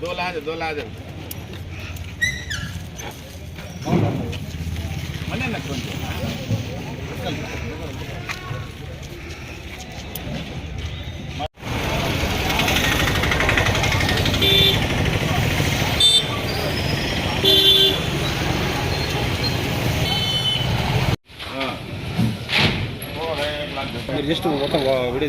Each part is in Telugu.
दो ला दे दो ला दे मने ना కొంచెం మీరు జస్ట్ మొత్తం video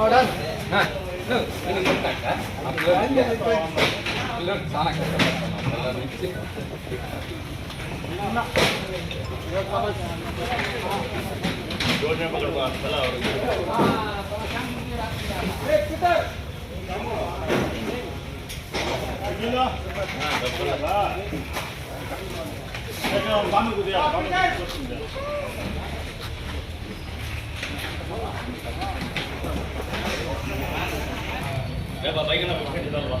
Order. Nah, lu ini kontak kan? Aku lagi sana kan. Nah, 내가 마이크나 보고 해달라.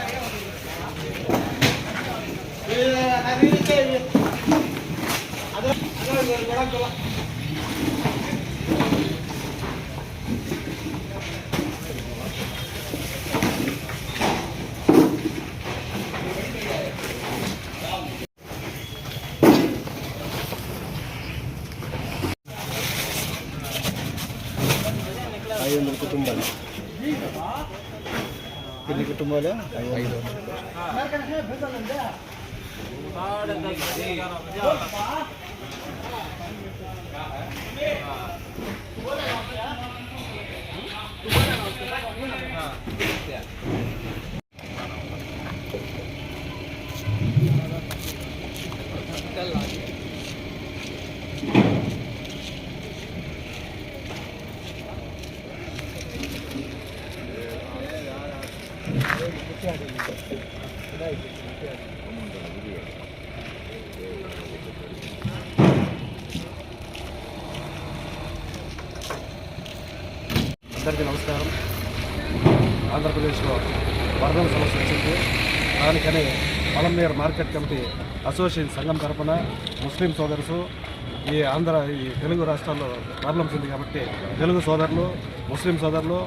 ఐదు వందల కుటుంబాలు ఎన్ని కుటుంబాలు ఐదు Yeah. అందరికీ నమస్కారం. ఆంధ్రప్రదేశ్లో వరదల సమస్య వచ్చింది. దానికని మలంనేర్ మార్కెట్ కమిటీ అసోసియేషన్ సంఘం తరఫున ముస్లిం సోదరుసు ఈ ఆంధ్ర ఈ తెలుగు రాష్ట్రాల్లో ప్రాబ్లమ్స్ ఉంది కాబట్టి తెలుగు సోదరులు ముస్లిం సోదరులు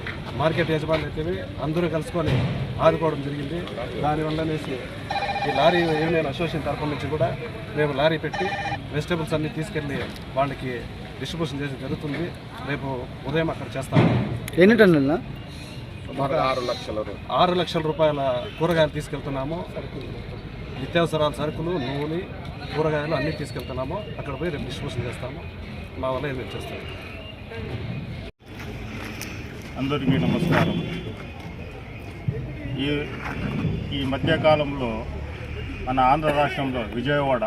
మార్కెట్ యజమానులు అయితే అందరూ కలుసుకొని ఆదుకోవడం జరిగింది. దానివల్లనేసి ఈ లారీ యూనియన్ అసోసియేషన్ తరఫు నుంచి కూడా మేము లారీ పెట్టి వెజిటబుల్స్ అన్నీ తీసుకెళ్ళి వాళ్ళకి డిస్ట్రిబ్యూషన్ చేసి జరుగుతుంది. రేపు ఉదయం అక్కడ చేస్తాము. ఎన్ని టన్నులనా ఆరు లక్షల రూపాయలు ఆరు లక్షల రూపాయల కూరగాయలు తీసుకెళ్తున్నాము. నిత్యావసరాల సరుకులు నూనె కూరగాయలు అన్నీ తీసుకెళ్తున్నాము. అక్కడ పోయి రేపు డిస్ట్రిబ్యూషన్ చేస్తాము. మా వల్ల ఏమి చేస్తాము అందరికీ నమస్కారం. ఈ ఈ మధ్యకాలంలో మన ఆంధ్ర రాష్ట్రంలో విజయవాడ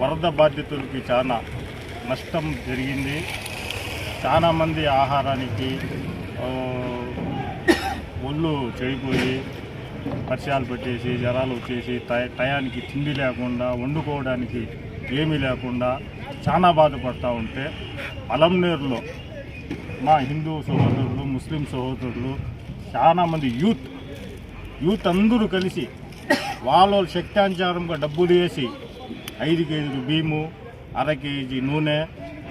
వరద బాధితులకి చాలా నష్టం జరిగింది. చాలామంది ఆహారానికి ఒళ్ళు చెడిపోయి వర్షాలు పెట్టేసి జ్వరాలు వచ్చేసి టై టయానికి తిండి లేకుండా వండుకోవడానికి ఏమీ లేకుండా చాలా బాధపడతా ఉంటే పలంనేరులో మా హిందూ సహోదరులు ముస్లిం సహోదరులు చాలామంది యూత్ యూత్ అందరూ కలిసి వాళ్ళ శక్తాంచారంగా డబ్బులు వేసి ఐదు కేజీలు భీము అర కేజీ నూనె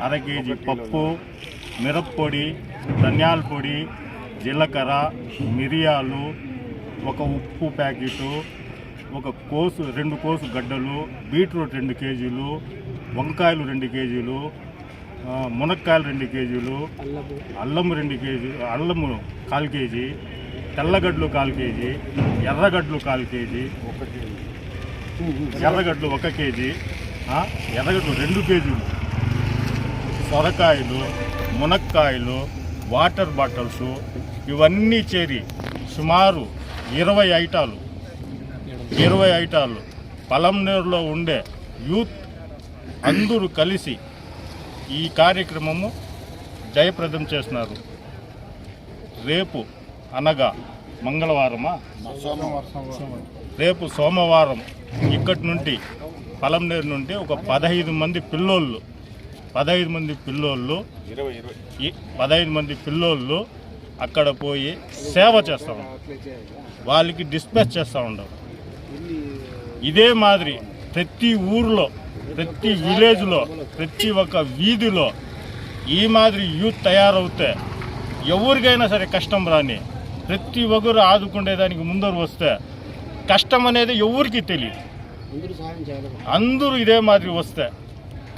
అర కేజీ పప్పు మిరప్పొడి ధనియాల పొడి జీలకర్ర మిరియాలు ఒక ఉప్పు ప్యాకెటు ఒక కోసు రెండు కోసు గడ్డలు బీట్రూట్ రెండు కేజీలు వంకాయలు రెండు కేజీలు మునక్కాయలు రెండు కేజీలు అల్లం రెండు కేజీ అల్లము కాల్ కేజీ తెల్లగడ్డలు కాల్ కేజీ ఎర్రగడ్డలు కాల్ కేజీ. ఎర్రగడ్డలు ఒక కేజీ ఎర్రగడ్డలు రెండు కేజీలు. సొరకాయలు మునక్కాయలు వాటర్ బాటిల్స్ ఇవన్నీ చేరి సుమారు ఇరవై ఐటాలు. ఇరవై ఐటాలు. పలంనేరులో ఉండే యూత్ అందరూ కలిసి ఈ కార్యక్రమము జయప్రదం చేస్తున్నారు రేపు అనగా మంగళవారమా? రేపు సోమవారం ఇక్కడి నుండి పలంనేరు నుండి ఒక పదహైదు మంది పిల్లోళ్ళు పదహైదు మంది పిల్లోళ్ళు పదహైదు మంది పిల్లోళ్ళు అక్కడ పోయి సేవ చేస్తూ ఉంటారు వాళ్ళకి డిస్పాచ్ చేస్తూ ఉండవు ఇదే మాదిరి ప్రతి ఊర్లో ప్రతి విలేజ్లో ప్రతి ఒక్క వీధిలో ఈ మాదిరి యూత్ తయారవుతే ఎవరికైనా సరే కష్టం రాని ప్రతి ఒక్కరు ఆదుకునేదానికి ముందరు వస్తే కష్టం అనేది ఎవరికి తెలియదు. అందరూ ఇదే మాదిరి వస్తే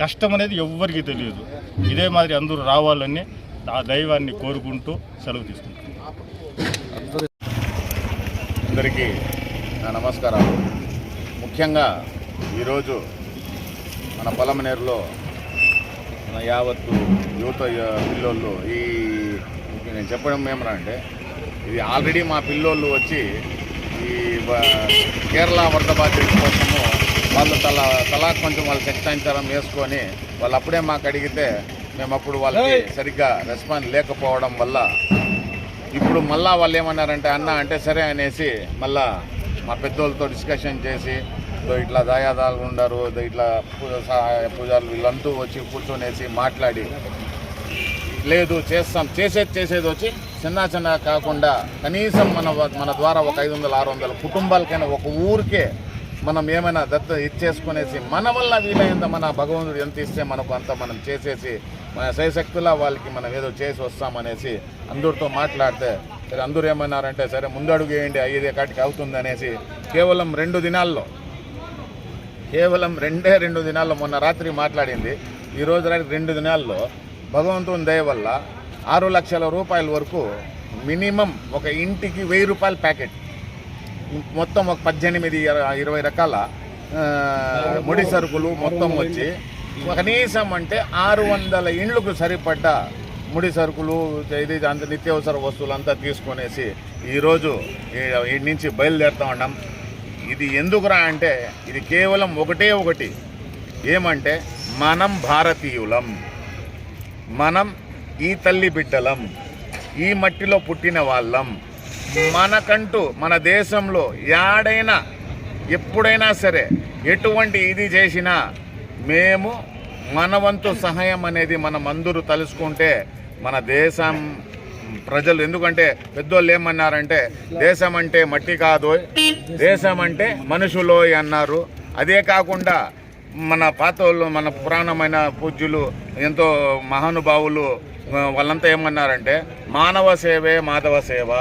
కష్టం అనేది ఎవ్వరికి తెలియదు. ఇదే మాదిరి అందరూ రావాలని ఆ దైవాన్ని కోరుకుంటూ సెలవు తీసుకుంటాం అందరికీ నా నమస్కారాలు. ముఖ్యంగా ఈరోజు మన పొలమనేరులో మన యావత్తు యువత పిల్లోళ్ళు ఈ నేను చెప్పడం ఏమన్నా అంటే ఇది ఆల్రెడీ మా పిల్లోళ్ళు వచ్చి ఈ కేరళ వరద బాధ్యత కోసము వాళ్ళు తల తలా కొంచెం వాళ్ళ శక్తాంతరం వేసుకొని వాళ్ళు అప్పుడే మాకు అడిగితే మేము అప్పుడు వాళ్ళకి సరిగ్గా రెస్పాన్స్ లేకపోవడం వల్ల ఇప్పుడు మళ్ళా వాళ్ళు ఏమన్నారంటే అన్న అంటే సరే అనేసి మళ్ళా మా పెద్దోళ్ళతో డిస్కషన్ చేసి "ఇదో ఇట్లా దాయాదాలు ఉండరు ఇట్లా పూజ సహాయ పూజలు వీళ్ళంతా వచ్చి కూర్చొనేసి మాట్లాడి లేదు చేస్తాం చేసేది చేసేది వచ్చి చిన్న చిన్న కాకుండా కనీసం మన మన ద్వారా ఒక ఐదు వందల ఆరు వందల కుటుంబాలకైనా ఒక ఊరికే మనం ఏమైనా దత్త ఇచ్చేసుకునేసి మన వల్ల వీలైనంత మన భగవంతుడు ఎంత ఇస్తే మనకు అంత మనం చేసేసి మన శక్తులా వాళ్ళకి మనం ఏదో చేసి వస్తామనేసి అందరితో మాట్లాడితే సరే అందరూ ఏమన్నారంటే సరే ముందడుగు వేయండి ఐదే కాటికి అవుతుంది అనేసి కేవలం రెండు దినాల్లో కేవలం రెండే రెండు దినాల్లో మొన్న రాత్రి మాట్లాడింది. ఈ రాత్రి రెండు దినాల్లో భగవంతుని దయ వల్ల ఆరు లక్షల రూపాయల వరకు మినిమం ఒక ఇంటికి వెయ్యి రూపాయల ప్యాకెట్. మొత్తం ఒక పద్దెనిమిది ఇరవై రకాల ముడి సరుకులు మొత్తం వచ్చి కనీసం అంటే ఆరు వందల ఇండ్లకు సరిపడ్డ ముడి సరుకులు ఇది అంత నిత్యావసర వస్తువులు అంతా తీసుకొనేసి ఈరోజు ఈ- ఈ నుంచి బయలుదేరుతా ఉన్నాం. ఇది ఎందుకురా అంటే ఇది కేవలం ఒకటే ఒకటి. ఏమంటే మనం భారతీయులం. మనం ఈ తల్లి బిడ్డలం ఈ మట్టిలో పుట్టిన వాళ్ళం. మనకంటూ మన దేశంలో యాడైనా ఎప్పుడైనా సరే ఎటువంటి ఇది చేసినా మేము మన వంతు సహాయం అనేది మనం అందరూ తలుసుకుంటే మన దేశం ప్రజలు ఎందుకంటే పెద్దోళ్ళు ఏమన్నారంటే దేశం అంటే మట్టి కాదు దేశం అంటే మనుషులోయ్ అన్నారు. అదే కాకుండా మన పాత వాళ్ళు మన పురాణమైన పూజ్యులు ఎంతో మహానుభావులు వాళ్ళంతా ఏమన్నారంటే మానవ సేవే మాధవ సేవ.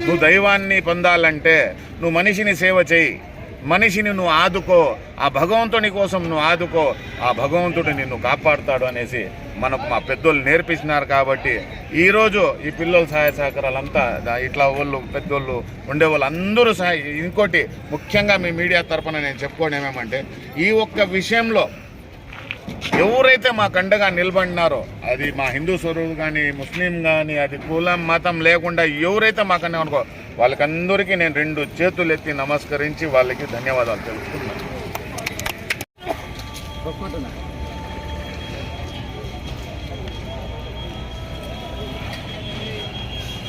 నువ్వు దైవాన్ని పొందాలంటే నువ్వు మనిషిని సేవ చేయి. మనిషిని నువ్వు ఆదుకో. ఆ భగవంతుని కోసం నువ్వు ఆదుకో. ఆ భగవంతుడు నిన్ను కాపాడుతాడు అనేసి మనకు మా పెద్దోళ్ళు నేర్పించినారు కాబట్టి ఈరోజు ఈ పిల్లల సహాయ సహకారాలంతా దా- ఇట్లా వాళ్ళు పెద్దోళ్ళు ఉండేవాళ్ళు అందరూ సహాయ ఇంకోటి ముఖ్యంగా మీ మీడియా తరఫున నేను చెప్పుకోవడం ఏమేమంటే ఈ ఒక్క విషయంలో ఎవరైతే మా కండగా నిలబడినారో అది మా హిందూ స్వరూపు కానీ ముస్లిం కానీ అది కులం మతం లేకుండా ఎవరైతే మా అండగా అనుకో వాళ్ళకందరికీ నేను రెండు చేతులు ఎత్తి నమస్కరించి వాళ్ళకి ధన్యవాదాలు తెలుపుతున్నాను.